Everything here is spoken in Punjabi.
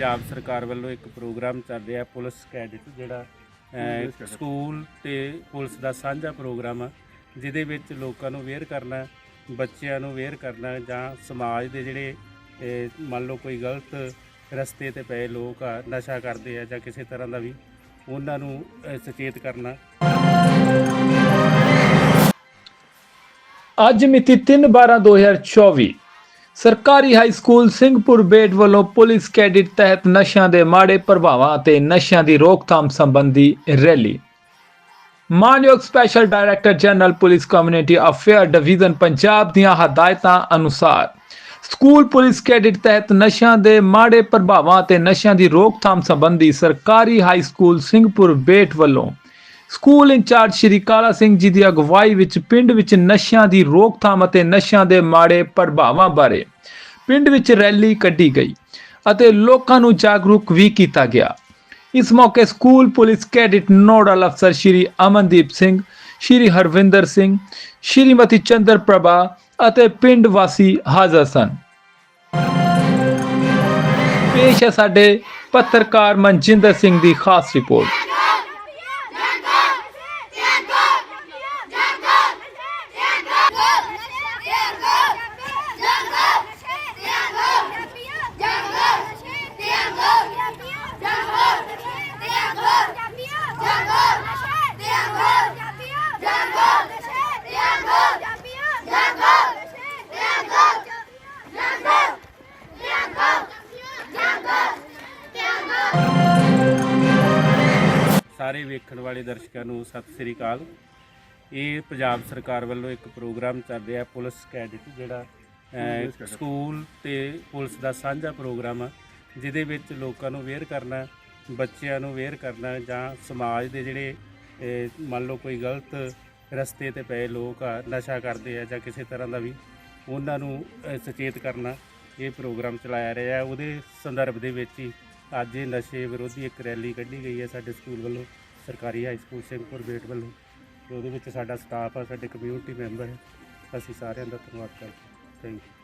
ਪੰਜਾਬ ਸਰਕਾਰ ਵੱਲੋਂ ਇੱਕ ਪ੍ਰੋਗਰਾਮ ਚੱਲ ਰਿਹਾ ਪੁਲਿਸ ਕੈਡਿਟ ਜਿਹੜਾ ਅਹ, ਸਕੂਲ ਤੇ ਪੁਲਿਸ ਦਾ ਸਾਂਝਾ ਪ੍ਰੋਗਰਾਮ ਆ ਜਿਹਦੇ ਵਿੱਚ ਲੋਕਾਂ ਨੂੰ ਅਵੇਅਰ ਕਰਨਾ ਬੱਚਿਆਂ ਨੂੰ ਅਵੇਅਰ ਕਰਨਾ ਜਾਂ ਸਮਾਜ ਦੇ ਜਿਹੜੇ ਅਹ, ਮੰਨ ਲਓ ਕੋਈ ਗਲਤ ਰਸਤੇ ਤੇ ਪਏ ਲੋਕ ਆ ਨਸ਼ਾ ਕਰਦੇ ਆ ਜਾਂ ਕਿਸੇ ਤਰ੍ਹਾਂ ਦਾ ਵੀ ਉਹਨਾਂ ਨੂੰ ਅਹ, ਸੁਚੇਤ ਕਰਨਾ। ਅੱਜ ਮਿਤੀ 3/12/2024 ਸਰਕਾਰੀ ਹਾਈ ਸਕੂਲ ਸਿੰਘਪੁਰ ਬੇਟ ਵੱਲੋਂ ਪੁਲਿਸ ਕੈਡਿਟ ਤਹਿਤ ਨਸ਼ਿਆਂ ਦੇ ਮਾੜੇ ਪ੍ਰਭਾਵਾਂ ਅਤੇ ਨਸ਼ਿਆਂ ਦੀ ਰੋਕਥਾਮ ਸੰਬੰਧੀ ਰੈਲੀ। ਮਾਨਯੋਗ special director general police community affair division Punjab ਦੀਆਂ ਹਦਾਇਤਾਂ ਅਨੁਸਾਰ ਸਕੂਲ ਪੁਲਿਸ ਕੈਡਿਟ ਤਹਿਤ ਨਸ਼ਿਆਂ ਦੇ ਮਾੜੇ ਪ੍ਰਭਾਵਾਂ ਅਤੇ ਨਸ਼ਿਆਂ ਦੀ ਰੋਕਥਾਮ ਸੰਬੰਧੀ ਸਰਕਾਰੀ ਹਾਈ ਸਕੂਲ ਸਿੰਘਪੁਰ ਬੇਟ ਵੱਲੋਂ ਸਕੂਲ ਇੰਚਾਰਜ ਸ਼੍ਰੀ ਕਾਲਾ ਸਿੰਘ ਜੀ ਦੀ ਅਗਵਾਈ ਵਿੱਚ ਪਿੰਡ ਵਿੱਚ ਨਸ਼ਿਆਂ ਦੀ ਰੋਕਥਾਮ ਅਤੇ ਨਸ਼ਿਆਂ ਦੇ ਮਾੜੇ ਪ੍ਰਭਾਵਾਂ ਬਾਰੇ ਪਿੰਡ ਵਿੱਚ ਰੈਲੀ ਕੱਢੀ ਗਈ ਅਤੇ ਲੋਕਾਂ ਨੂੰ ਜਾਗਰੂਕ ਵੀ ਕੀਤਾ ਗਿਆ। ਇਸ ਮੌਕੇ ਸਕੂਲ ਪੁਲਿਸ ਕੈਡਿਟ ਨੋਡਲ ਅਫਸਰ ਸ਼੍ਰੀ ਅਮਨਦੀਪ ਸਿੰਘ, ਸ਼੍ਰੀ ਹਰਵਿੰਦਰ ਸਿੰਘ, ਸ਼੍ਰੀਮਤੀ ਚੰਦਰ ਪ੍ਰਭਾ ਅਤੇ ਪਿੰਡ ਵਾਸੀ ਹਾਜ਼ਰ ਸਨ। ਪੇਸ਼ ਹੈ ਸਾਡੇ ਪੱਤਰਕਾਰ ਮਨਜਿੰਦਰ ਸਿੰਘ ਦੀ ਖਾਸ ਰਿਪੋਰਟ। ਸਾਰੇ ਵੇਖਣ ਵਾਲੇ ਦਰਸ਼ਕਾਂ ਨੂੰ ਸਤਿ ਸ੍ਰੀ ਅਕਾਲ। ਇਹ ਪੰਜਾਬ ਸਰਕਾਰ ਵੱਲੋਂ ਇੱਕ ਪ੍ਰੋਗਰਾਮ ਚੱਲ ਰਿਹਾ ਪੁਲਿਸ ਕੈਡਿਟ ਜਿਹੜਾ ਅਹ, ਸਕੂਲ ਤੇ ਪੁਲਿਸ ਦਾ ਸਾਂਝਾ ਪ੍ਰੋਗਰਾਮ ਆ ਜਿਹਦੇ ਵਿੱਚ ਲੋਕਾਂ ਨੂੰ ਅਵੇਅਰ ਕਰਨਾ ਬੱਚਿਆਂ ਨੂੰ ਅਵੇਅਰ ਕਰਨਾ ਜਾਂ ਸਮਾਜ ਦੇ ਜਿਹੜੇ ਅਹ, ਮੰਨ ਲਓ ਕੋਈ ਗਲਤ ਰਸਤੇ ਤੇ ਪਏ ਲੋਕ ਆ ਨਸ਼ਾ ਕਰਦੇ ਆ ਜਾਂ ਕਿਸੇ ਤਰ੍ਹਾਂ ਦਾ ਵੀ ਉਹਨਾਂ ਨੂੰ ਅਹ, ਸੁਚੇਤ ਕਰਨਾ ਇਹ ਪ੍ਰੋਗਰਾਮ ਚਲਾਇਆ ਰਿਹਾ। ਉਹਦੇ ਸੰਦਰਭ ਦੇ ਵਿੱਚ ਹੀ ਅੱਜ ਇਹ ਨਸ਼ੇ ਵਿਰੋਧੀ ਇੱਕ ਰੈਲੀ ਕੱਢੀ ਗਈ ਹੈ ਸਾਡੇ ਸਕੂਲ ਵੱਲੋਂ। ਸਰਕਾਰੀ ਹਾਈ ਸਕੂਲ ਸਿੰਘਪੁਰ ਬੇਟ ਵੱਲੋਂ ਤੇ ਉਹਦੇ ਵਿੱਚ ਸਾਡਾ ਸਟਾਫ ਆ, ਸਾਡੇ ਕਮਿਊਨਿਟੀ ਮੈਂਬਰ ਹੈ ਅਸੀਂ ਸਾਰਿਆਂ ਦਾ ਧੰਨਵਾਦ ਕਰਦੇ ਹਾਂ। Thank you